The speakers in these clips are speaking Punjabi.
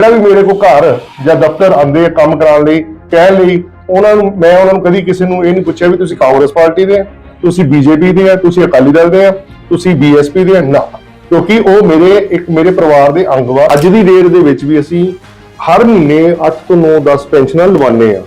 ਜਿਹੜਾ ਵੀ ਮੇਰੇ ਕੋਲ ਘਰ ਜਾਂ ਦਫ਼ਤਰ ਆਉਂਦੇ ਆ ਕੰਮ ਕਰਾਉਣ ਲਈ, ਕਹਿਣ ਲਈ, ਉਹਨਾਂ ਨੂੰ, ਮੈਂ ਉਹਨਾਂ ਨੂੰ ਕਦੀ ਕਿਸੇ ਨੂੰ ਇਹ ਨਹੀਂ ਪੁੱਛਿਆ ਵੀ ਤੁਸੀਂ ਕਾਂਗਰਸ ਪਾਰਟੀ ਦੇ ਆ, ਤੁਸੀਂ ਬੀਜੇਪੀ ਦੇ ਆ, ਤੁਸੀਂ ਅਕਾਲੀ ਦਲ ਦੇ ਆ, ਤੁਸੀਂ ਬੀਐਸਪੀ ਦੇ ਆ, ਨਾ। ਕਿਉਂਕਿ ਉਹ ਮੇਰੇ, ਇੱਕ ਮੇਰੇ ਪਰਿਵਾਰ ਦੇ ਅੰਗ ਵਾ। ਅੱਜ ਦੀ ਡੇਟ ਦੇ ਵਿੱਚ ਵੀ ਅਸੀਂ ਹਰ ਮਹੀਨੇ 8 ਤੋਂ 9 10 ਪੈਨਸ਼ਨਾਂ ਲਵਾਉਂਦੇ ਆ।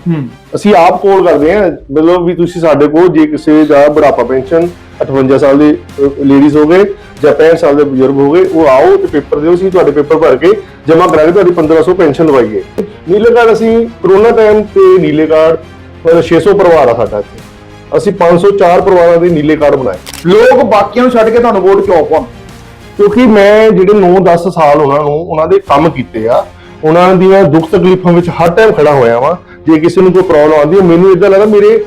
ਅਸੀਂ ਆਪ ਕੋਲ ਕਰਦੇ ਆ ਮਤਲਬ ਵੀ ਤੁਸੀਂ ਸਾਡੇ ਕੋਲ ਜੇ ਕਿਸੇ ਦਾ ਬੁਢਾਪਾ ਪੈਨਸ਼ਨ 58 ਸਾਲ ਦੀ ਲੇਡੀਜ਼ ਹੋ ਗਏ ਜਾਂ 65 ਸਾਲ ਦੇ ਬਜ਼ੁਰਗ ਹੋ ਗਏ ਉਹ ਆਓ ਤੇ ਪੇਪਰ ਦਿਓ ਅਸੀਂ ਤੁਹਾਡੇ ਪੇਪਰ ਭਰ ਕੇ ਜਮ੍ਹਾਂ ਕਰਾ ਕੇ ਤੁਹਾਡੀ 1500 ਪੈਨਸ਼ਨ ਲਵਾਈਏ। ਨੀਲੇ ਕਾਰਡ ਅਸੀਂ ਕਰੋਨਾ ਟਾਈਮ ਤੇ ਨੀਲੇ ਕਾਰਡ ਪਰ 600 ਪਰਿਵਾਰ ਆ ਸਾਡਾ ਇੱਥੇ। ਅਸੀਂ 504 ਪਰਿਵਾਰਾਂ ਦੇ ਨੀਲੇ ਕਾਰਡ ਬਣਾਏ। ਲੋਕ ਬਾਕੀਆਂ ਨੂੰ ਛੱਡ ਕੇ ਤੁਹਾਨੂੰ ਵੋਟ ਕਿਉਂ ਪਾਉਣ? ਕਿਉਂਕਿ ਮੈਂ ਜਿਹੜੇ 9-10 ਸਾਲ ਉਹਨਾਂ ਨੂੰ ਉਹਨਾਂ ਦੇ ਕੰਮ ਕੀਤੇ ਆ। ਉਹਨਾਂ ਦੀਆਂ ਦੁੱਖ ਤਕਲੀਫਾਂ ਵਿੱਚ ਹਰ ਟਾਈਮ ਖੜਾ ਹੋਇਆ ਵਾਂ। ਜੇ ਕਿਸੇ ਨੂੰ ਕੋਈ ਪ੍ਰੋਬਲਮ ਆਉਂਦੀ ਹੈ, ਮੈਨੂੰ ਇਦਾਂ ਲੱਗਦਾ ਮੇਰੇ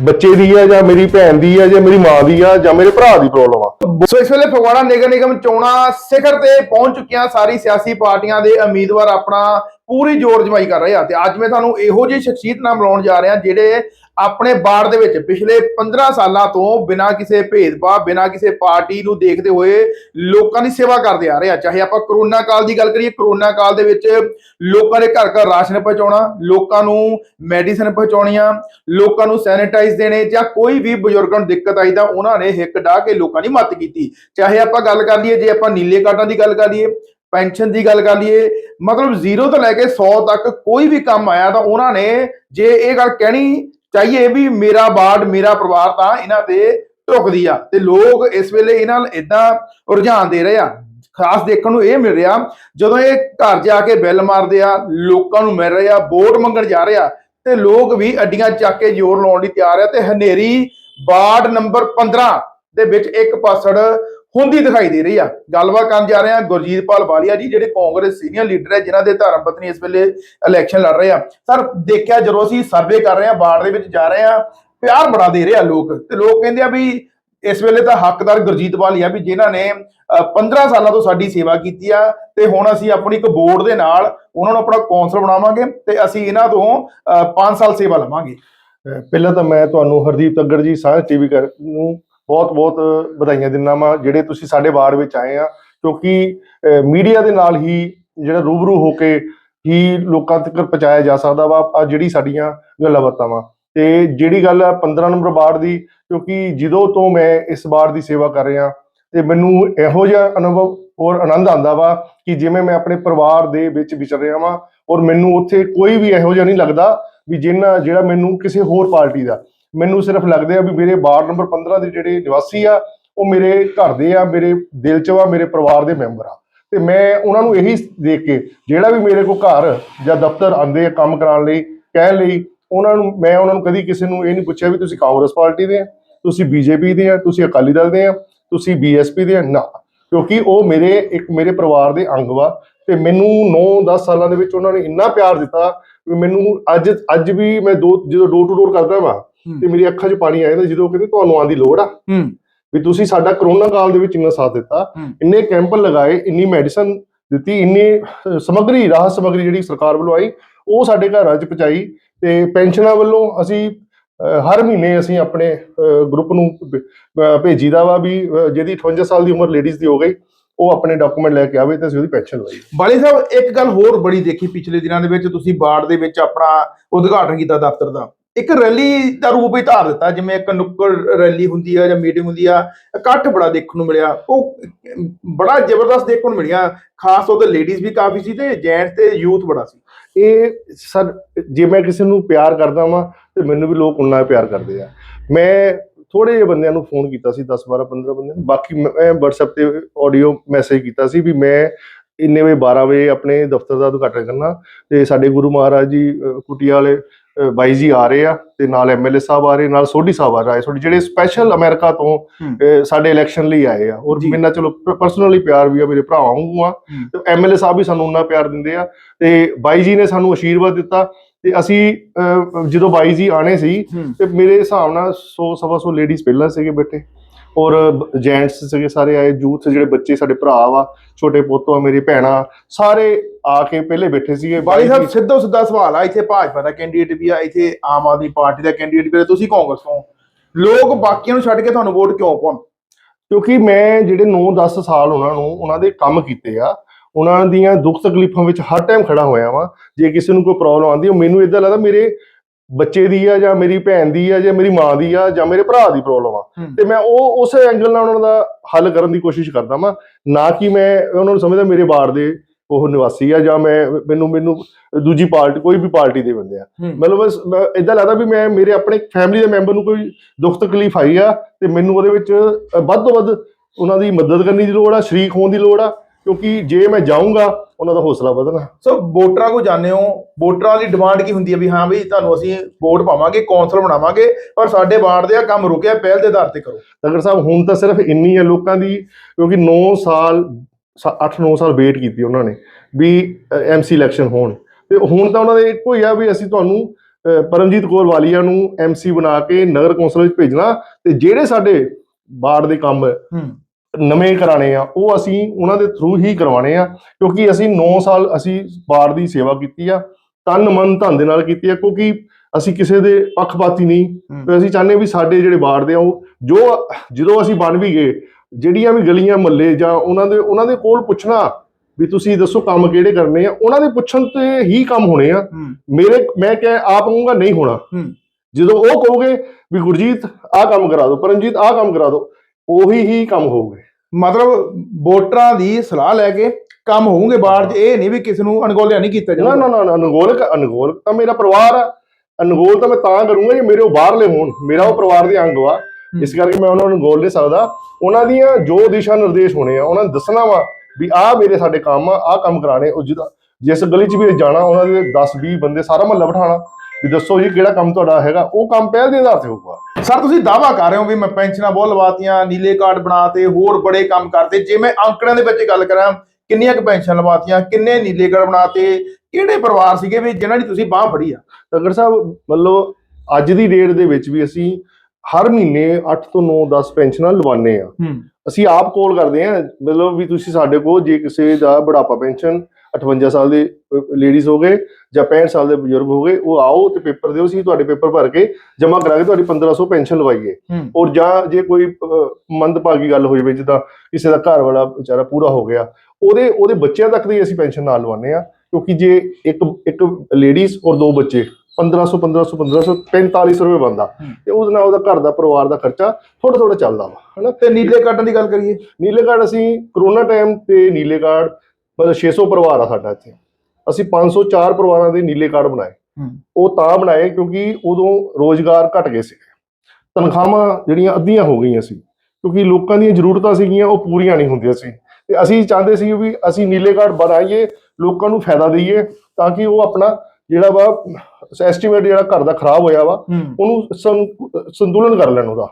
ਬੱਚੇ ਦੀ ਆ ਜਾਂ ਮੇਰੀ ਭੈਣ ਦੀ ਆ ਜਾਂ ਮੇਰੀ ਮਾਂ ਦੀ ਆ ਜਾਂ ਮੇਰੇ ਭਰਾ ਦੀ ਪ੍ਰੋਬਲਮ ਆ। ਸੋ ਇਸ ਵੇਲੇ ਫਗਵਾੜਾ ਨਗਰ ਨਿਗਮ ਚੋਣਾਂ ਸਿਖਰ ਤੇ ਪਹੁੰਚ ਚੁੱਕੀਆਂ ਸਾਰੀ ਸਿਆਸੀ ਪਾਰਟੀਆਂ ਦੇ ਉਮੀਦਵਾਰ ਆਪਣਾ ਪੂਰੀ ਜੋਰ ਜਮਾਈ ਕਰ ਰਹੇ ਆ। ਤੇ ਅੱਜ ਮੈਂ ਤੁਹਾਨੂੰ ਇਹੋ ਜਿਹੀ ਸ਼ਖਸੀਅਤ ਨਾਲ ਮਿਲਾਉਣ ਜਾ ਰਿਹਾ ਜਿਹੜੇ ਆਪਣੇ ਬਾੜ ਦੇ ਵਿੱਚ ਪਿਛਲੇ 15 ਸਾਲਾਂ ਤੋਂ ਬਿਨਾਂ ਕਿਸੇ ਭੇਦਭਾਵ, ਬਿਨਾਂ ਕਿਸੇ ਪਾਰਟੀ ਨੂੰ ਦੇਖਦੇ ਹੋਏ ਲੋਕਾਂ ਦੀ ਸੇਵਾ ਕਰਦੇ ਆ ਰਹੇ ਆ। ਚਾਹੇ ਆਪਾਂ ਕਰੋਨਾ ਕਾਲ ਦੀ ਗੱਲ ਕਰੀਏ, ਕਰੋਨਾ ਕਾਲ ਦੇ ਵਿੱਚ ਲੋਕਾਂ ਦੇ ਘਰ ਘਰ ਰਾਸ਼ਨ ਪਹੁੰਚਾਉਣਾ, ਲੋਕਾਂ ਨੂੰ ਮੈਡੀਸਨ ਪਹੁੰਚਾਉਣੀਆਂ, ਲੋਕਾਂ ਨੂੰ ਸੈਨੀਟਾਈਜ਼ ਦੇਣੇ ਜਾਂ ਕੋਈ ਵੀ ਬਜ਼ੁਰਗਾਂ ਨੂੰ ਦਿੱਕਤ ਆਈ ਤਾਂ ਉਹਨਾਂ ਨੇ ਹਿੱਕ ਢਾ ਕੇ ਲੋਕਾਂ ਦੀ ਮਦਦ ਕੀਤੀ। ਚਾਹੇ ਆਪਾਂ ਗੱਲ ਕਰ ਲਈਏ, ਜੇ ਆਪਾਂ ਨੀਲੇ ਕਾਰਡਾਂ ਦੀ ਗੱਲ ਕਰ ਲਈਏ, ਪੈਨਸ਼ਨ ਦੀ ਗੱਲ ਕਰ ਲਈਏ, ਮਤਲਬ ਜ਼ੀਰੋ ਤੋਂ ਲੈ ਕੇ 100 ਤੱਕ ਕੋਈ ਵੀ ਕੰਮ ਆਇਆ ਤਾਂ ਉਹਨਾਂ ਨੇ ਜੇ ਇਹ ਗੱਲ ਕਹਿਣੀ ਚਾਹੀਏ ਵੀ ਮੇਰਾ ਬਾੜ, ਮੇਰਾ ਪਰਿਵਾਰ ਤਾਂ ਇਹਨਾਂ ਤੇ ਝੁਕਦੀ ਆ ਤੇ ਲੋਕ ਇਸ ਵੇਲੇ ਇਹਨਾਂ ਨਾਲ ਇਦਾਂ ਰੁਝਾਨ ਦੇ ਰਹੇ ਆ। ਖਾਸ ਦੇਖਣ ਨੂੰ ਇਹ ਮਿਲ ਰਿਹਾ, ਜਦੋਂ ਇਹ ਘਰ ਜਾ ਕੇ ਬਿੱਲ ਮਾਰਦੇ ਆ, ਲੋਕਾਂ ਨੂੰ ਮਿਲ ਰਹੇ ਆ, ਵੋਟ ਮੰਗਣ ਜਾ ਰਹੇ ਆ, ਤੇ ਲੋਕ ਵੀ ਅੱਡੀਆਂ ਚੱਕ ਕੇ ਜ਼ੋਰ ਲਾਉਣ ਲਈ ਤਿਆਰ ਆ ਤੇ ਹਨੇਰੀ ਵਾਰਡ ਨੰਬਰ 15 ਦੇ ਵਿੱਚ ਇੱਕ ਪਾਸੜ ਹੁੰਦੀ ਦਿਖਾਈ ਦੇ ਰਹੀ ਆ। ਗੱਲਬਾਤ ਕਰਨ ਜਾ ਰਹੇ ਆ ਗੁਰਜੀਤ ਵਾਲੀਆ ਜੀ ਜਿਹੜੇ ਕਾਂਗਰਸ ਸੀਨੀਅਰ ਲੀਡਰ ਹੈ ਜਿਨ੍ਹਾਂ ਦੇ ਧਰਮ ਪਤਨੀ ਇਸ ਵੇਲੇ ਇਲੈਕਸ਼ਨ ਲੜ ਰਹੇ ਆ। ਸਰ ਦੇਖਿਆ ਜਦੋਂ ਅਸੀਂ ਸਰਵੇ ਕਰ ਰਹੇ ਆ ਵਾਰਡ ਦੇ ਵਿੱਚ ਜਾ ਰਹੇ ਆ ਪਿਆਰ ਬੜਾ ਦੇ ਰਹੇ ਆ ਲੋਕ। ਤੇ ਲੋਕ ਕਹਿੰਦੇ ਆ ਵੀ ਇਸ ਵੇਲੇ ਤਾਂ ਹੱਕਦਾਰ ਗੁਰਜੀਤ ਪਾਲ ਆ ਵੀ ਜਿਨ੍ਹਾਂ ਨੇ ਅ, 15 ਸਾਲਾਂ ਤੋਂ ਸਾਡੀ ਸੇਵਾ ਕੀਤੀ ਆ ਤੇ ਹੁਣ ਅਸੀਂ ਆਪਣੀ ਇੱਕ ਬੋਰਡ ਦੇ ਨਾਲ ਉਹਨਾਂ ਨੂੰ ਆਪਣਾ ਕੌਂਸਲ ਬਣਾਵਾਂਗੇ ਤੇ ਅਸੀਂ ਇਹਨਾਂ ਤੋਂ 5 ਸਾਲ ਸੇਵਾ ਲਵਾਂਗੇ। ਪਹਿਲਾਂ ਤਾਂ ਮੈਂ ਤੁਹਾਨੂੰ ਹਰਦੀਪ ਤੱਗੜ ਜੀ ਸਾਂਝ ਟੀਵੀ ਨੂੰ ਬਹੁਤ-ਬਹੁਤ ਵਧਾਈਆਂ ਦਿੰਦਾ ਵਾਂ, ਜਿਹੜੇ ਤੁਸੀਂ ਸਾਡੇ ਵਾਰਡ ਵਿੱਚ ਆਏ ਆ, ਕਿਉਂਕਿ ਮੀਡੀਆ ਦੇ ਨਾਲ ਹੀ ਜਿਹੜਾ ਰੂਬਰੂ ਹੋ ਕੇ ਹੀ ਲੋਕਾਂ ਤੱਕ ਪਹੁੰਚਾਇਆ ਜਾ ਸਕਦਾ ਵਾ, ਆ ਜਿਹੜੀ ਸਾਡੀਆਂ ਗੱਲਾਂ ਬਾਤਾਂ ਵਾ। ਤੇ ਜਿਹੜੀ ਗੱਲ ਆ 15 ਨੰਬਰ ਵਾਰਡ ਦੀ, ਕਿਉਂਕਿ ਜਦੋਂ ਤੋਂ ਮੈਂ ਇਸ ਵਾਰਡ ਦੀ ਸੇਵਾ ਕਰ ਰਿਹਾ, ਤੇ ਮੈਨੂੰ ਇਹੋ ਜਿਹਾ ਅਨੁਭਵ ਔਰ ਆਨੰਦ ਆਉਂਦਾ ਵਾ ਕਿ ਜਿਵੇਂ ਮੈਂ ਆਪਣੇ ਪਰਿਵਾਰ ਦੇ ਵਿੱਚ ਵਿਚਰ ਰਿਹਾ ਵਾਂ, ਔਰ ਮੈਨੂੰ ਉੱਥੇ ਕੋਈ ਵੀ ਇਹੋ ਜਿਹਾ ਨਹੀਂ ਲੱਗਦਾ ਵੀ ਜਿੰਨਾ, ਜਿਹੜਾ ਮੈਨੂੰ ਕਿਸੇ ਹੋਰ ਪਾਰਟੀ ਦਾ ਮੈਨੂੰ ਸਿਰਫ ਲੱਗਦੇ ਆ ਵੀ ਮੇਰੇ ਵਾਰਡ ਨੰਬਰ 15 ਦੇ ਜਿਹੜੇ ਨਿਵਾਸੀ ਆ, ਉਹ ਮੇਰੇ ਘਰ ਦੇ ਆ, ਮੇਰੇ ਦਿਲ ਚ ਵਾ ਮੇਰੇ ਪਰਿਵਾਰ ਦੇ ਮੈਂਬਰ ਆ। ਤੇ ਮੈਂ ਉਹਨਾਂ ਨੂੰ ਇਹੀ ਦੇਖ ਕੇ ਜਿਹੜਾ ਵੀ ਮੇਰੇ ਕੋਲ ਘਰ ਜਾਂ ਦਫ਼ਤਰ ਆਉਂਦੇ ਆ ਕੰਮ ਕਰਾਉਣ ਲਈ, ਕਹਿਣ ਲਈ, ਉਹਨਾਂ ਨੂੰ, ਮੈਂ ਉਹਨਾਂ ਨੂੰ ਕਦੀ ਕਿਸੇ ਨੂੰ ਇਹ ਨਹੀਂ ਪੁੱਛਿਆ ਵੀ ਤੁਸੀਂ ਕਾਂਗਰਸ ਪਾਰਟੀ ਦੇ ਆ, ਤੁਸੀਂ ਬੀਜੇਪੀ ਦੇ ਆ, ਤੁਸੀਂ ਅਕਾਲੀ ਦਲ ਦੇ ਆ, ਤੁਸੀਂ ਬੀਐਸਪੀ ਦੇ ਆ? ਨਾ। ਕਿਉਂਕਿ ਉਹ ਮੇਰੇ, ਇੱਕ ਮੇਰੇ ਪਰਿਵਾਰ ਦੇ ਅੰਗ ਵਾ ਤੇ ਮੈਨੂੰ 9-10 ਸਾਲਾਂ ਦੇ ਵਿੱਚ ਉਹਨਾਂ ਨੇ ਇੰਨਾ ਪਿਆਰ ਦਿੱਤਾ ਵੀ ਮੈਨੂੰ ਅੱਜ ਅੱਜ ਵੀ ਮੈਂ ਦੋ, ਜਦੋਂ ਡੋਰ ਟੂ ਡੋਰ ਕਰਦਾ ਵਾ ਤੇ ਮੇਰੀ ਅੱਖਾਂ 'ਚ ਪਾਣੀ ਆ ਜਾਂਦਾ ਜਦੋਂ ਕਹਿੰਦੇ ਤੁਹਾਨੂੰ ਆਉਣ ਦੀ ਲੋੜ ਆ। ਵੀ ਤੁਸੀਂ ਸਾਡਾ ਕਰੋਨਾ ਕਾਲ ਦੇ ਵਿੱਚ ਇੰਨਾ ਸਾਥ ਦਿੱਤਾ। ਇੰਨੇ ਕੈਂਪ ਲਗਾਏ ਇੰਨੀ ਮੈਡੀਸਨ ਦਿੱਤੀ ਇੰਨੀ ਸਮੱਗਰੀ ਰਾਹਤ ਸਮੱਗਰੀ ਜਿਹੜੀ ਸਰਕਾਰ ਵੱਲੋਂ ਆਈ ਉਹ ਸਾਡੇ ਘਰਾਂ 'ਚ ਪਹੁੰਚਾਈ ਤੇ ਪੈਨਸ਼ਨਾਂ ਵੱਲੋਂ ਅਸੀਂ ਹਰ ਮਹੀਨੇ ਅਸੀਂ ਆਪਣੇ ਗਰੁੱਪ ਨੂੰ ਭੇ- ਅਹ, ਭੇਜੀਦਾ ਵਾ ਵੀ ਜਿਹਦੀ 58 ਸਾਲ ਦੀ ਉਮਰ ਲੇਡੀਜ਼ ਦੀ ਹੋ ਗਈ ਉਹ ਆਪਣੇ ਡਾਕੂਮੈਂਟ ਲੈ ਕੇ ਆਵੇ ਤੇ ਅਸੀਂ ਉਹਦੀ ਪੈਨਸ਼ਨ ਲਵਾਈ ਬਾਲੀ ਸਾਹਿਬ ਇੱਕ ਗੱਲ ਹੋਰ ਬੜੀ ਦੇਖੀ ਪਿਛਲੇ ਦਿਨਾਂ ਦੇ ਵਿੱਚ ਤੁਸੀਂ ਬਾੜ ਦੇ ਵਿੱਚ ਆਪਣਾ ਉਦਘਾਟਨ ਕੀਤਾ ਦਫ਼ਤਰ ਦਾ। ਇੱਕ ਰੈਲੀ ਦਾ ਰੂਪ ਹੀ ਧਾਰ ਦਿੱਤਾ ਜਿਵੇਂ ਇੱਕ ਨੁੱਕੜ ਰੈਲੀ ਹੁੰਦੀ ਆ ਜਾਂ ਮੀਟਿੰਗ ਹੁੰਦੀ ਆ ਇਕੱਠ ਬੜਾ ਦੇਖਣ ਨੂੰ ਮਿਲਿਆ ਉਹ ਬੜਾ ਜ਼ਬਰਦਸਤ ਦੇਖਣ ਨੂੰ ਮਿਲਿਆ ਖਾਸ ਤੌਰ ਤੇ ਲੇਡੀਜ਼ ਵੀ ਕਾਫੀ ਸੀ ਤੇ ਜੈਂਟਸ ਤੇ ਯੂਥ ਬੜਾ ਸੀ। ਇਹ ਸਰ ਜੇ ਮੈਂ ਕਿਸੇ ਨੂੰ ਪਿਆਰ ਕਰਦਾ ਵਾਂ ਤੇ ਮੈਨੂੰ ਵੀ ਲੋਕ ਉਨਾ ਪਿਆਰ ਕਰਦੇ ਆ। ਮੈਂ ਥੋੜੇ ਜਿਹੇ ਬੰਦਿਆਂ ਨੂੰ ਫੋਨ ਕੀਤਾ ਸੀ 10 12 15 ਬੰਦਿਆਂ ਨੂੰ। ਬਾਕੀ ਮੈਂ WhatsApp ਤੇ ਆਡੀਓ ਮੈਸੇਜ ਕੀਤਾ ਸੀ ਵੀ ਮੈਂ ਇੰਨੇ ਵਜੇ 12 ਵਜੇ ਆਪਣੇ ਦਫ਼ਤਰ ਦਾ ਉਦਘਾਟਨ ਕਰਨਾ ਤੇ ਸਾਡੇ ਗੁਰੂ ਮਹਾਰਾਜ ਜੀ ਅਹ, ਵਾਲੇ ਬਾਈ ਜੀ ਆ ਰਹੇ ਆ ਤੇ ਨਾਲ ਐਮਐਲਏ ਸਾਹਿਬ ਆ ਰਹੇ ਨਾਲ ਸੋਢੀ ਸਾਹਿਬ ਆ ਰਹੇ ਸੋਢੀ ਜਿਹੜੇ ਸਪੈਸ਼ਲ ਅਮਰੀਕਾ ਤੋਂ ਸਾਡੇ ਇਲੈਕਸ਼ਨ ਲਈ ਆਏ ਆ। ਔਰ ਨਾਲ ਚਲੋ ਪਰਸਨਲੀ ਪਿਆਰ ਵੀ ਆ ਮੇਰੇ ਭਰਾ ਵਾਂਗੂ ਆ। ਤੇ ਐਮਐਲਏ ਸਾਹਿਬ ਵੀ ਸਾਨੂੰ ਉਹਨਾਂ ਪਿਆਰ ਦਿੰਦੇ ਆ। ਤੇ ਬਾਈ ਜੀ ਨੇ ਸਾਨੂੰ ਆਸ਼ੀਰਵਾਦ ਦਿੱਤਾ। ਤੇ ਅਸੀਂ ਜਦੋਂ ਬਾਈ ਜੀ ਆਣੇ ਸੀ ਤੇ ਮੇਰੇ ਹਿਸਾਬ ਨਾਲ 100 ਸਵਾ 100 ਲੇਡੀਜ਼ ਪਹਿਲਾਂ ਸੀਗੇ ਬੈਠੇ। ਔਰ ਜੈਂਟਸ ਸੀਗੇ ਸਾਰੇ ਆਏ ਯੂਥ ਜਿਹੜੇ ਬੱਚੇ ਸਾਡੇ ਭਰਾ ਵਾ ਛੋਟੇ ਪੁੱਤੋ ਮੇਰੀ ਭੈਣਾਂ ਸਾਰੇ ਆ ਕੇ ਪਹਿਲੇ ਬੈਠੇ ਸੀਗੇ। ਬਾਲੀ ਸਾਹਿਬ ਸਿੱਧੋ ਸਿੱਧਾ ਸਵਾਲ ਆ ਇੱਥੇ ਭਾਜਪਾ ਦਾ ਕੈਂਡੀਡੇਟ ਵੀ ਆ ਇੱਥੇ ਆਮ ਆਦਮੀ ਪਾਰਟੀ ਦਾ ਕੈਂਡੀਡੇਟ ਵੀ ਆ ਤੁਸੀਂ ਕਾਂਗਰਸ ਤੋਂ ਲੋਕ ਬਾਕੀਆਂ ਨੂੰ ਛੱਡ ਕੇ ਤੁਹਾਨੂੰ ਵੋਟ ਕਿਉਂ ਪਾਉਣ? ਕਿਉਂਕਿ ਮੈਂ ਜਿਹੜੇ 9-10 ਸਾਲ ਉਹਨਾਂ ਨੂੰ ਉਹਨਾਂ ਦੇ ਕੰਮ ਕੀਤੇ ਆ ਉਹਨਾਂ ਦੀਆਂ ਦੁੱਖ ਤਕਲੀਫਾਂ ਵਿੱਚ ਹਰ ਟਾਈਮ ਖੜਾ ਹੋਇਆ ਵਾਂ। ਜੇ ਕਿਸੇ ਨੂੰ ਕੋਈ ਪ੍ਰੋਬਲਮ ਆਉਂਦੀ ਹੈ ਮੈਨੂੰ ਇਦਾਂ ਲੱਗਦਾ ਮੇਰੇ ਬੱਚੇ ਦੀ ਆ ਜਾਂ ਮੇਰੀ ਭੈਣ ਦੀ ਆ ਜਾਂ ਮੇਰੀ ਮਾਂ ਦੀ ਆ ਜਾਂ ਮੇਰੇ ਭਰਾ ਦੀ ਪ੍ਰੋਬਲਮ ਆ। ਤੇ ਮੈਂ ਉਹ ਉਸ ਐਂਗਲ ਨਾਲ ਉਹਨਾਂ ਦਾ ਹੱਲ ਕਰਨ ਦੀ ਕੋਸ਼ਿਸ਼ ਕਰਦਾ ਵਾਂ ਨਾ ਕਿ ਮੈਂ ਉਹਨਾਂ ਨੂੰ ਸਮਝਦਾ ਮੇਰੇ ਵਾਰਡ ਦੇ ਉਹ ਨਿਵਾਸੀ ਆ ਜਾਂ ਮੈਂ ਮੈਨੂੰ ਮੈਨੂੰ ਦੂਜੀ ਪਾਰਟੀ ਕੋਈ ਵੀ ਪਾਰਟੀ ਦੇ ਬੰਦੇ ਆ। ਮਤਲਬ ਬਸ ਮੈਂ ਇਦਾਂ ਲੱਗਦਾ ਵੀ ਮੈਂ ਮੇਰੇ ਆਪਣੇ ਫੈਮਿਲੀ ਦੇ ਮੈਂਬਰ ਨੂੰ ਕੋਈ ਦੁੱਖ ਤਕਲੀਫ ਆਈ ਆ ਤੇ ਮੈਨੂੰ ਉਹਦੇ ਵਿੱਚ ਵੱਧ ਤੋਂ ਵੱਧ ਉਹਨਾਂ ਦੀ ਮਦਦ ਕਰਨੀ ਦੀ ਲੋੜ ਆ ਸ਼ਰੀਕ ਹੋਣ ਦੀ ਲੋੜ ਆ ਕਿਉਂਕਿ ਜੇ ਮੈਂ ਜਾਊਂਗਾ ਉਹਨਾਂ ਦਾ ਹੌਸਲਾ ਵਧਣਾ। ਸੋ ਵੋਟਰਾਂ ਕੋ ਜਾਣਦੇ ਹੋ ਵੋਟਰਾਂ ਦੀ ਡਿਮਾਂਡ ਕੀ ਹੁੰਦੀ ਹੈ ਵੀ ਹਾਂ ਵੀ ਤੁਹਾਨੂੰ ਅਸੀਂ ਵੋਟ ਪਾਵਾਂਗੇ ਕੌਂਸਲ ਬਣਾਵਾਂਗੇ ਪਰ ਸਾਡੇ ਵਾਰਡ ਦੇ ਆ ਕੰਮ ਰੁਕਿਆ ਪਹਿਲ ਦੇ ਆਧਾਰ ਤੇ ਕਰੋ। ਤਗੜ ਸਾਹਿਬ ਹੁਣ ਤਾਂ ਸਿਰਫ ਇੰਨੀ ਹੈ ਲੋਕਾਂ ਦੀ ਕਿਉਂਕਿ 9 ਸਾਲ 8-9 ਸਾਲ ਵੇਟ ਕੀਤੀ ਉਹਨਾਂ ਨੇ ਵੀ ਐਮਸੀ ਇਲੈਕਸ਼ਨ ਹੋਣ। ਤੇ ਹੁਣ ਤਾਂ ਉਹਨਾਂ ਦੇ ਇੱਕੋ ਹੀ ਆ ਵੀ ਅਸੀਂ ਤੁਹਾਨੂੰ ਪਰਮਜੀਤ ਕੌਰ ਵਾਲੀਆ ਨੂੰ ਐਮਸੀ ਬਣਾ ਕੇ ਨਗਰ ਕੌਂਸਲ ਵਿੱਚ ਭੇਜਣਾ ਤੇ ਜਿਹੜੇ ਸਾਡੇ ਵਾਰਡ ਦੇ ਕੰਮ ਨਵੇਂ ਕਰਾਣੇ ਆ ਉਹ ਅਸੀਂ ਉਹਨਾਂ ਦੇ ਥਰੂ ਹੀ ਕਰਵਾਣੇ ਆ ਕਿਉਂਕਿ ਅਸੀਂ 9 ਸਾਲ ਅਸੀਂ ਵਾਰਡ ਦੀ ਸੇਵਾ ਕੀਤੀ ਆ ਤਨ ਮਨ ਧਨ ਦੇ ਨਾਲ ਕੀਤੀ ਆ ਕਿਉਂਕਿ ਅਸੀਂ ਕਿਸੇ ਦੇ ਪੱਖਪਾਤੀ ਨਹੀਂ। ਤੇ ਅਸੀਂ ਚਾਹੁੰਦੇ ਵੀ ਸਾਡੇ ਜਿਹੜੇ ਵਾਰਡ ਦੇ ਆ ਉਹ ਜੋ ਜਦੋਂ ਅਸੀਂ ਬਣ ਵੀ ਗਏ ਜਿਹੜੀਆਂ ਵੀ ਗਲੀਆਂ ਮਹੱਲੇ ਜਾਂ ਉਹਨਾਂ ਦੇ ਉਹਨਾਂ ਦੇ ਕੋਲ ਪੁੱਛਣਾ ਵੀ ਤੁਸੀਂ ਦੱਸੋ ਕੰਮ ਕਿਹੜੇ ਕਰਨੇ ਆ ਉਹਨਾਂ ਦੇ ਪੁੱਛਣ ਤੇ ਹੀ ਕੰਮ ਹੋਣੇ ਆ ਮੇਰੇ ਮੈਂ ਕਹਿ ਆਪ ਕਹੂੰਗਾ ਨਹੀਂ ਹੋਣਾ। ਜਦੋਂ ਉਹ ਕਹੋਗੇ ਵੀ ਗੁਰਜੀਤ ਆਹ ਕੰਮ ਕਰਾ ਦਿਓ ਪਰਮਜੀਤ ਆਹ ਕੰਮ ਕਰਾ ਦਿਓ ਉਹੀ ਹੀ ਕੰਮ ਹੋਊਗੇ। ਮਤਲਬ ਵੋਟਰਾਂ ਦੀ ਸਲਾਹ ਲੈ ਕੇ ਕੰਮ ਹੋਣਗੇ ਬਾਹਰ 'ਚ ਇਹ ਨਹੀਂ ਵੀ ਕਿਸੇ ਨੂੰ ਅਣਗੌਲਿਆ ਨਹੀਂ ਕੀਤਾ ਨਾ ਨਾ ਨਾ ਨਾ, ਅਨਗੋਲਕ ਅਨਗੋਲਕ ਤਾਂ ਮੇਰਾ ਪਰਿਵਾਰ ਆ। ਅਨਗੋਲ ਤਾਂ ਮੈਂ ਤਾਂ ਕਰੂੰਗਾ ਜੇ ਮੇਰੇ ਉਹ ਬਾਹਰਲੇ ਹੋਣ। ਮੇਰਾ ਉਹ ਪਰਿਵਾਰ ਦੇ ਅੰਗ ਵਾ। ਇਸ ਕਰਕੇ ਮੈਂ ਉਹਨਾਂ ਨੂੰ ਗੋਲ ਨਹੀਂ ਸਕਦਾ। ਉਹਨਾਂ ਦੀਆਂ ਜੋ ਦਿਸ਼ਾ ਨਿਰਦੇਸ਼ ਹੋਣੇ ਆ ਉਹਨਾਂ ਨੂੰ ਦੱਸਣਾ ਵਾ ਵੀ ਆਹ ਮੇਰੇ ਸਾਡੇ ਕੰਮ ਆ ਆਹ ਕੰਮ ਕਰਾਣੇ ਉਹ ਜਿਹਦਾ ਜਿਸ ਗਲੀ 'ਚ ਵੀ ਜਾਣਾ ਉਹਨਾਂ ਦੇ 10 20 ਬੰਦੇ ਸਾਰਾ ਮਹੱਲਾ ਬਿਠਾਣਾ ਵੀ ਦੱਸੋ ਜੀ ਕਿਹੜਾ ਕੰਮ ਤੁਹਾਡਾ ਹੈਗਾ ਉਹ ਕੰਮ ਪਹਿਲ ਦੇ ਆਧਾਰ ਤੇ ਹੋਊਗਾ। ਸਰ ਤੁਸੀਂ ਦਾਵਾ ਕਰ ਰਹੇ ਹੋ ਵੀ ਮੈਂ ਪੈਨਸ਼ਨਾਂ ਬਹੁਤ ਲਵਾਤੀਆਂ ਨੀਲੇ ਕਾਰਡ ਬਣਾਤੇ ਹੋਰ ਬੜੇ ਕੰਮ ਕਰਤੇ। ਜੇ ਮੈਂ ਅੰਕੜਿਆਂ ਦੇ ਵਿੱਚ ਗੱਲ ਕਰਾਂ ਕਿੰਨੀਆਂ ਕੁ ਪੈਨਸ਼ਨ ਲਵਾਤੀਆਂ ਕਿੰਨੇ ਨੀਲੇ ਕਾਰਡ ਬਣਾਤੇ ਕਿਹੜੇ ਪਰਿਵਾਰ ਸੀਗੇ ਵੀ ਜਿਨ੍ਹਾਂ ਦੀ ਤੁਸੀਂ ਬਾਹ ਫੜੀ ਆ? ਤਗੜ ਸਾਹਿਬ ਮਤਲਬ ਅੱਜ ਦੀ ਡੇਟ ਦੇ ਵਿੱਚ ਵੀ ਅਸੀਂ ਹਰ ਮਹੀਨੇ 8 ਤੋਂ 9 10 ਪੈਨਸ਼ਨਾਂ ਲਵਾਉਂਦੇ ਆ ਅਸੀਂ ਆਪ ਕਾਲ ਕਰਦੇ ਆ ਮਤਲਬ ਵੀ ਤੁਸੀਂ ਸਾਡੇ ਕੋਲ ਜੇ ਕਿਸੇ ਦਾ ਬੁਢਾਪਾ ਪੈਨਸ਼ਨ 58 ਸਾਲ ਦੇ ਲੇਡੀਜ਼ ਹੋ ਗਏ ਜਾਂ 65 ਸਾਲ ਦੇ ਬਜ਼ੁਰਗ ਹੋ ਗਏ ਉਹ ਆਓ ਤੇ ਪੇਪਰ ਦਿਓ ਅਸੀਂ ਤੁਹਾਡੇ ਪੇਪਰ ਭਰ ਕੇ ਜਮ੍ਹਾਂ ਕਰਾ ਕੇ ਤੁਹਾਡੀ 1500 ਪੈਨਸ਼ਨ ਲਵਾਈਏ। ਔਰ ਜਾਂ ਜੇ ਕੋਈ ਮੰਦਭਾਗੀ ਗੱਲ ਹੋਈ ਵੀ ਜਿੱਦਾਂ ਕਿਸੇ ਦਾ ਘਰ ਵਾਲਾ ਵਿਚਾਰਾ ਪੂਰਾ ਹੋ ਗਿਆ ਉਹਦੇ ਉਹਦੇ ਬੱਚਿਆਂ ਤੱਕ ਦੀ ਅਸੀਂ ਪੈਨਸ਼ਨ ਨਾਲ ਲਵਾਉਂਦੇ ਆ ਕਿਉਂਕਿ ਜੇ ਇੱਕ ਇੱਕ ਲੇਡੀਜ਼ ਔਰ ਦੋ ਬੱਚੇ 1500 1500 1500 4500 ਰੁਪਏ ਬੰਦਾ। ਤੇ ਉਹਦੇ ਨਾਲ ਉਹਦਾ ਘਰ ਦਾ ਪਰਿਵਾਰ ਦਾ ਖਰਚਾ ਥੋੜਾ ਥੋੜਾ ਚੱਲਦਾ ਵਾ ਹਨਾ? ਤੇ ਨੀਲੇ ਕਾਰਡਾਂ ਦੀ ਗੱਲ ਕਰੀਏ। ਨੀਲੇ ਕਾਰਡ ਅਸੀਂ ਕਰੋਨਾ ਟਾਈਮ ਤੇ ਨੀਲੇ ਕਾਰਡ ਮਤਲਬ 600 ਪਰਿਵਾਰ ਆ ਸਾਡਾ ਇੱਥੇ। ਅਸੀਂ 504 ਪਰਿਵਾਰਾਂ ਦੇ ਨੀਲੇ ਕਾਰਡ ਬਣਾਏ। ਉਹ ਤਾਂ ਬਣਾਏ ਕਿਉਂਕਿ ਉਦੋਂ ਰੋਜ਼ਗਾਰ ਘਟ ਗਏ ਸੀ। ਤਨਖਾਹਾਂ ਜਿਹੜੀਆਂ ਅੱਧੀਆਂ ਹੋ ਗਈਆਂ ਸੀ ਕਿਉਂਕਿ ਲੋਕਾਂ ਦੀਆਂ ਜ਼ਰੂਰਤਾਂ ਸੀਗੀਆਂ ਉਹ ਪੂਰੀਆਂ ਨਹੀਂ ਹੁੰਦੀਆਂ ਸੀ। ਤੇ ਅਸੀਂ ਚਾਹੁੰਦੇ ਸੀ ਵੀ ਅਸੀਂ ਨੀਲੇ ਕਾਰਡ ਬਣਾਈਏ ਲੋਕਾਂ ਨੂੰ ਫਾਇਦਾ ਦਈਏ ਤਾਂ ਕਿ ਉਹ ਆਪਣਾ ਜਿਹੜਾ ਵਾ ਐਸਟੀਮੇਟ ਜਿਹੜਾ ਘਰ ਦਾ ਖਰਾਬ ਹੋਇਆ ਵਾ ਉਹਨੂੰ ਸੰਤੁਲਨ ਕਰ ਲੈਣ ਉਹਦਾ।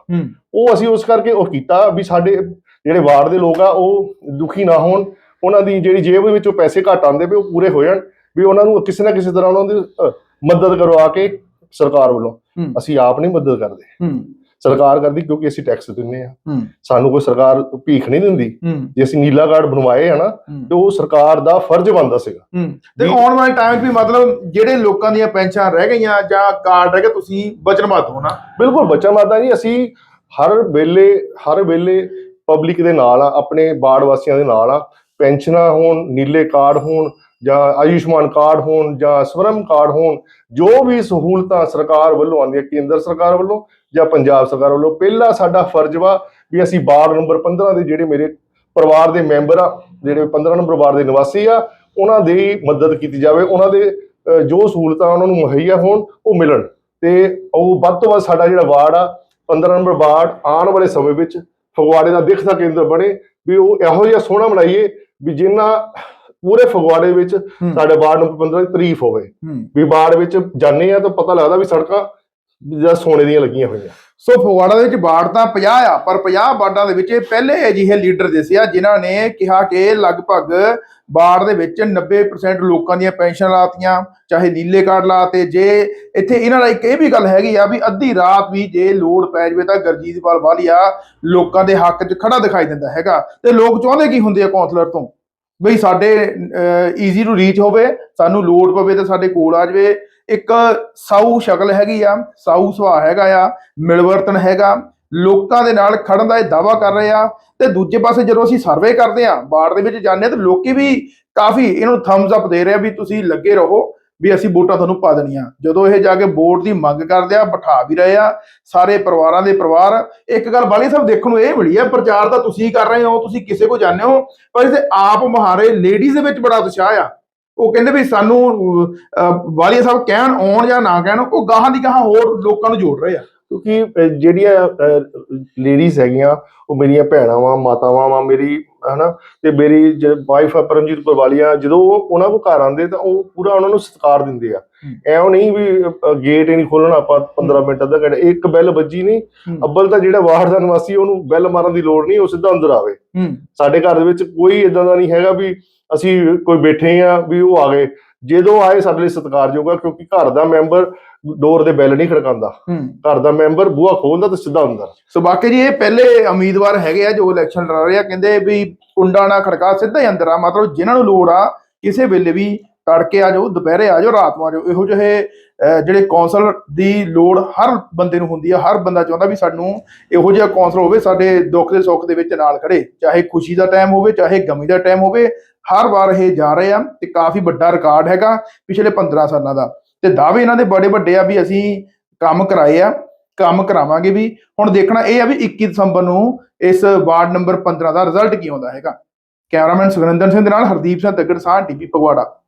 ਉਹ ਅਸੀਂ ਉਸ ਕਰਕੇ ਉਹ ਕੀਤਾ ਵੀ ਸਾਡੇ ਜਿਹੜੇ ਵਾਰਡ ਦੇ ਲੋਕ ਆ ਉਹ ਦੁਖੀ ਨਾ ਹੋਣ। ਉਹਨਾਂ ਦੀ ਜਿਹੜੀ ਜੇਬ ਦੇ ਵਿੱਚੋਂ ਪੈਸੇ ਘੱਟ ਆਉਂਦੇ ਵੀ ਉਹ ਪੂਰੇ ਹੋ ਜਾਣ ਵੀ ਉਹਨਾਂ ਨੂੰ ਕਿਸੇ ਨਾ ਕਿਸੇ ਤਰ੍ਹਾਂ ਉਹਨਾਂ ਦੀ ਮਦਦ ਕਰਵਾ ਕੇ ਸਰਕਾਰ ਵੱਲੋਂ। ਹੂੰ। ਅਸੀਂ ਆਪ ਨਹੀਂ ਮਦਦ ਕਰਦੇ। ਹੂੰ। ਸਰਕਾਰ ਕਰਦੀ ਕਿਉਂਕਿ ਅਸੀਂ ਟੈਕਸ ਦਿੰਨੇ ਆ। ਹੂੰ। ਸਾਨੂੰ ਕੋਈ ਸਰਕਾਰ ਭੀਖ ਨਹੀਂ ਦਿੰਦੀ। ਹੂੰ। ਜੇ ਅਸੀਂ ਨੀਲਾ ਕਾਰਡ ਬਣਵਾਏ ਆ ਨਾ ਤੇ ਉਹ ਸਰਕਾਰ ਦਾ ਫਰਜ਼ ਬਣਦਾ ਸੀਗਾ। ਹੂੰ। ਤੇ ਵੀ- ਆਉਣ ਵਾਲੇ ਟਾਈਮ 'ਚ ਵੀ ਮਤਲਬ ਜਿਹੜੇ ਲੋਕਾਂ ਦੀਆਂ ਪੈਨਸ਼ਨ ਰਹਿ ਗਈਆਂ ਜਾਂ ਕਾਰਡ ਰਹਿ ਗਏ ਤੁਸੀਂ ਵਚਨਬੱਧ ਹੋ ਨਾ। ਬਿਲਕੁਲ ਬੱਚਾ ਮਾਤਾ ਜੀ। ਅਸੀਂ ਹਰ ਵੇਲੇ ਹਰ ਵੇਲੇ ਪਬਲਿਕ ਦੇ ਨਾਲ ਆ ਆਪਣੇ ਬਾੜ ਵਾਸੀਆਂ ਦੇ ਨਾਲ ਆ। ਪੈਨਸ਼ਨਾਂ ਹੋਣ, ਨੀਲੇ ਕਾਰਡ ਹੋਣ ਜਾਂ ਆਯੁਸ਼ਮਾਨ ਕਾਰਡ ਹੋਣ ਜਾਂ ਸਵਰਮ ਕਾਰਡ ਹੋਣ, ਜੋ ਵੀ ਸਹੂਲਤਾਂ ਸਰਕਾਰ ਵੱਲੋਂ ਆਉਂਦੀਆਂ, ਕੇਂਦਰ ਸਰਕਾਰ ਵੱਲੋਂ ਜਾਂ ਪੰਜਾਬ ਸਰਕਾਰ ਵੱਲੋਂ, ਪਹਿਲਾ ਸਾਡਾ ਫਰਜ਼ ਵਾ ਵੀ ਅਸੀਂ ਵਾਰਡ ਨੰਬਰ 15 ਦੇ ਜਿਹੜੇ ਮੇਰੇ ਪਰਿਵਾਰ ਦੇ ਮੈਂਬਰ ਆ, ਜਿਹੜੇ 15 ਨੰਬਰ ਵਾਰਡ ਦੇ ਨਿਵਾਸੀ ਆ, ਉਹਨਾਂ ਦੀ ਮਦਦ ਕੀਤੀ ਜਾਵੇ, ਉਹਨਾਂ ਦੇ ਜੋ ਸਹੂਲਤਾਂ ਉਹਨਾਂ ਨੂੰ ਮੁਹੱਈਆ ਹੋਣ, ਉਹ ਮਿਲਣ। ਤੇ ਉਹ ਵੱਧ ਤੋਂ ਵੱਧ ਸਾਡਾ ਜਿਹੜਾ ਵਾਰਡ ਆ 15 ਨੰਬਰ ਵਾਰਡ ਆਉਣ ਵਾਲੇ ਸਮੇਂ ਵਿੱਚ ਫਗਵਾੜੇ ਦਾ ਦਿੱਖ ਦਾ ਕੇਂਦਰ ਬਣੇ, ਵੀ ਉਹ ਇਹੋ ਜਿਹਾ ਸੋਹਣਾ ਬਣਾਈਏ ਵੀ ਜਿੰਨਾ ਪੂਰੇ ਫਗਵਾੜੇ ਵਿੱਚ। ਸਾਡੇ ਵਾਰਡ ਨੰਬਰ 15 ਦੀ ਤਾਰੀਫ ਹੋਵੇ ਵੀ ਵਾਰਡ ਵਿੱਚ ਜਾਂਦੇ ਆ ਤਾਂ ਪਤਾ ਲੱਗਦਾ ਵੀ ਸੜਕਾਂ ਜਿਹੜਾ ਸੋਨੇ ਦੀਆਂ ਲੱਗੀਆਂ ਹੋਈਆਂ। ਸੋ ਫਗਵਾੜਾ ਦੇ ਵਿੱਚ ਬਾੜ ਤਾਂ 50 ਆ, ਪਰ 50 ਬਾਰਡਾਂ ਦੇ ਵਿੱਚ ਇਹ ਪਹਿਲੇ ਅਜਿਹੇ ਲੀਡਰ ਦਿਸੇ ਆ, ਜਿਨ੍ਹਾਂ ਨੇ ਕਿਹਾ ਕਿ ਲਗਭਗ ਬਾੜ ਦੇ ਵਿੱਚ 90% ਲੋਕਾਂ ਦੀਆਂ ਪੈਨਸ਼ਨ ਲਾਤੀਆਂ, ਚਾਹੇ ਨੀਲੇ ਕਾਰਡ ਲਾਤੇ, ਜੇ ਇੱਥੇ ਇਹਨਾਂ ਦਾ ਇੱਕ ਇਹ ਵੀ ਗੱਲ ਹੈਗੀ ਆ ਵੀ ਅੱਧੀ ਰਾਤ ਵੀ ਜੇ ਲੋੜ ਪੈ ਜਾਵੇ ਤਾਂ ਗਰਜੀਤਪਾਲ ਵਾਲੀਆ ਲੋਕਾਂ ਦੇ ਹੱਕ 'ਚ ਖੜਾ ਦਿਖਾਈ ਦਿੰਦਾ ਹੈਗਾ। ਤੇ ਲੋਕ ਚਾਹੁੰਦੇ ਕੀ ਹੁੰਦੇ ਆ ਕੌਂਸਲਰ ਤੋਂ? ਬਈ ਸਾਡੇ ਈਜ਼ੀ ਟੂ ਰੀਚ ਹੋਵੇ, ਸਾਨੂੰ ਲੋੜ ਪਵੇ ਤਾਂ ਸਾਡੇ ਕੋਲ ਆ ਜਾਵੇ। ਇੱਕ ਸਾਊ ਸ਼ਕਲ ਹੈਗੀ ਆ, ਸਾਊ ਸੁਭਾਅ ਹੈਗਾ ਆ, ਮਿਲਵਰਤਨ ਹੈਗਾ, ਲੋਕਾਂ ਦੇ ਨਾਲ ਖੜਨ ਦਾ ਇਹ ਦਾਵਾ ਕਰ ਰਹੇ ਆ, ਤੇ ਦੂਜੇ ਪਾਸੇ ਜਦੋਂ ਅਸੀਂ ਸਰਵੇ ਕਰਦੇ ਆ ਬਾੜ ਦੇ ਵਿੱਚ ਜਾਂਦੇ ਆ, ਤੇ ਲੋਕੀ ਵੀ ਕਾਫੀ ਇਹਨੂੰ ਥੰਬਸ ਅਪ ਦੇ ਰਹੇ ਆ ਵੀ ਤੁਸੀਂ ਲੱਗੇ ਰਹੋ, ਵੀ ਅਸੀਂ ਵੋਟਾਂ ਤੁਹਾਨੂੰ ਪਾ ਦੇਣੀਆਂ। ਜਦੋਂ ਇਹ ਜਾ ਕੇ ਵੋਟ ਦੀ ਮੰਗ ਕਰਦੇ ਆ, ਬਿਠਾ ਵੀ ਰਹੇ ਆ, ਸਾਰੇ ਪਰਿਵਾਰਾਂ ਦੇ ਪਰਿਵਾਰ, ਇੱਕ ਗੱਲ ਬਾਲੀ ਸਾਹਿਬ ਦੇਖਣ ਨੂੰ ਇਹ ਮਿਲੀ ਆ, ਪ੍ਰਚਾਰ ਤਾਂ ਤੁਸੀਂ ਕਰ ਰਹੇ ਹੋ, ਤੁਸੀਂ ਕਿਸੇ ਕੋ ਜਾਣਦੇ ਹੋ, ਪਰ ਇਸੇ ਆਪ ਮਹਾਰੇ ਲੇਡੀਜ਼ ਦੇ ਵਿੱਚ ਬੜਾ ਉਤਸ਼ਾਹ ਆ। ਉਹ ਕਹਿੰਦੇ ਵੀ ਸਾਨੂੰ ਵਾਲੀਆ ਸਾਹਿਬ ਕਹਿਣ ਆਉਣ ਜਾਂ ਨਾ ਕਹਿਣ ਉਹ ਗਾਹਾਂ ਦੀ ਗਾਹਾਂ ਹੋਰ ਲੋਕਾਂ ਨੂੰ ਜੋੜ ਰਹੇ ਆ। ਕਿਉਂਕਿ ਜਿਹੜੀਆਂ ਲੇਡੀਜ਼ ਹੈਗੀਆਂ ਉਹ ਮੇਰੀਆਂ ਭੈਣਾਂ ਵਾਂ ਮਾਤਾਵਾਂ ਵਾਂ ਮੇਰੀ ਹਨਾ ਤੇ ਮੇਰੀ ਵਾਈਫ ਆ ਪਰਮਜੀਤ ਪਰਵਾਲੀਆ ਜਦੋਂ ਉਹ ਉਹਨਾਂ ਕੋ ਘਰ ਆਉਂਦੇ ਤਾਂ ਉਹ ਪੂਰਾ ਉਹਨਾਂ ਨੂੰ ਸਤਿਕਾਰ ਦਿੰਦੇ ਆ। ਐਉਂ ਨਹੀਂ ਵੀ ਗੇਟ ਹੀ ਨਹੀਂ ਖੋਲਣਾ ਆਪਾਂ 15 ਮਿੰਟ ਅੱਧਾ ਘੰਟਾ ਇੱਕ ਬੈਲ ਵੱਜੀ ਨਹੀਂ ਅੱਬਲ ਤਾਂ ਜਿਹੜਾ ਬਾਹਰ ਦਾ ਨਿਵਾਸੀ ਉਹਨੂੰ ਬੈਲ ਮਾਰਨ ਦੀ ਲੋੜ ਨਹੀਂ ਉਹ ਸਿੱਧਾ ਅੰਦਰ ਆਵੇ। ਸਾਡੇ ਘਰ ਦੇ ਵਿੱਚ ਕੋਈ ਇਦਾਂ ਦਾ ਨਹੀਂ ਹੈਗਾ ਵੀ ਅਸੀਂ ਕੋਈ ਬੈਠੇ ਆ ਵੀ ਉਹ ਆ ਗਏ। ਜਦੋਂ ਆਏ ਸਾਡੇ ਲਈ ਸਤਿਕਾਰਯੋਗ ਆ ਕਿਉਂਕਿ ਘਰ ਦਾ ਮੈਂਬਰ ਡੋਰ ਦੇ ਬੈਲ ਨਹੀਂ ਖੜਕਾਉਂਦਾ। ਘਰ ਦਾ ਮੈਂਬਰ ਬੂਹਾ ਖੋਲਦਾ ਤੇ ਸਿੱਧਾ ਅੰਦਰ। ਸੋ ਬਾਕੀ ਜੀ ਇਹ ਪਹਿਲੇ ਉਮੀਦਵਾਰ ਹੈਗੇ ਆ ਜੋ ਇਲੈਕਸ਼ਨ ਲੜ ਰਹੇ ਆ ਕਹਿੰਦੇ ਵੀ ਕੁੰਡਾ ਨਾ ਖੜਕਾ ਸਿੱਧਾ ਹੀ ਅੰਦਰ ਆ। ਮਤਲਬ ਜਿਨ੍ਹਾਂ ਨੂੰ ਲੋੜ ਆ ਕਿਸੇ ਵੇਲੇ ਵੀ ਤੜਕੇ ਆ ਜਾਓ ਦੁਪਹਿਰੇ ਆ ਜਾਓ ਰਾਤ ਨੂੰ ਆ ਜਾਓ। ਇਹੋ ਜਿਹੇ ਜਿਹੜੇ ਕੌਂਸਲ ਦੀ ਲੋੜ ਹਰ ਬੰਦੇ ਨੂੰ ਹੁੰਦੀ ਆ ਹਰ ਬੰਦਾ ਚਾਹੁੰਦਾ ਵੀ ਸਾਨੂੰ ਇਹੋ ਜਿਹਾ ਕੌਂਸਲ ਹੋਵੇ ਸਾਡੇ ਦੁੱਖ ਦੇ ਸੁੱਖ ਦੇ ਵਿੱਚ ਨਾਲ ਖੜੇ। ਚਾਹੇ ਖੁਸ਼ੀ ਦਾ ਟਾਈਮ ਹੋਵੇ ਚਾਹੇ ਗਮੀ ਦਾ ਟਾਈਮ ਹੋਵੇ ਹਰ ਵਾਰ ਇਹ ਜਾ ਰਹੇ ਆ ਤੇ ਕਾਫੀ ਵੱਡਾ ਰਿਕਾਰਡ ਹੈਗਾ ਪਿਛਲੇ 15 ਸਾਲਾਂ ਦਾ। ਤੇ ਦਾਅਵੇ ਇਹਨਾਂ ਦੇ ਬੜੇ ਵੱਡੇ ਆ ਵੀ ਅਸੀਂ ਕੰਮ ਕਰਾਏ ਆ, ਕੰਮ ਕਰਾਵਾਂਗੇ ਵੀ। ਹੁਣ ਦੇਖਣਾ ਇਹ ਆ ਵੀ 21 ਦਸੰਬਰ ਨੂੰ ਇਸ ਵਾਰਡ ਨੰਬਰ 15 ਦਾ ਰਿਜ਼ਲਟ ਕੀ ਆਉਂਦਾ ਹੈਗਾ। ਕੈਮਰਾਮੈਨ ਸੁਖਨੰਦਨ ਸਿੰਘ ਦੇ ਨਾਲ ਹਰਦੀਪ ਸਿੰਘ ਤੱਕੜ ਸਾਹ ਟੀਵੀ, ਫਗਵਾੜਾ।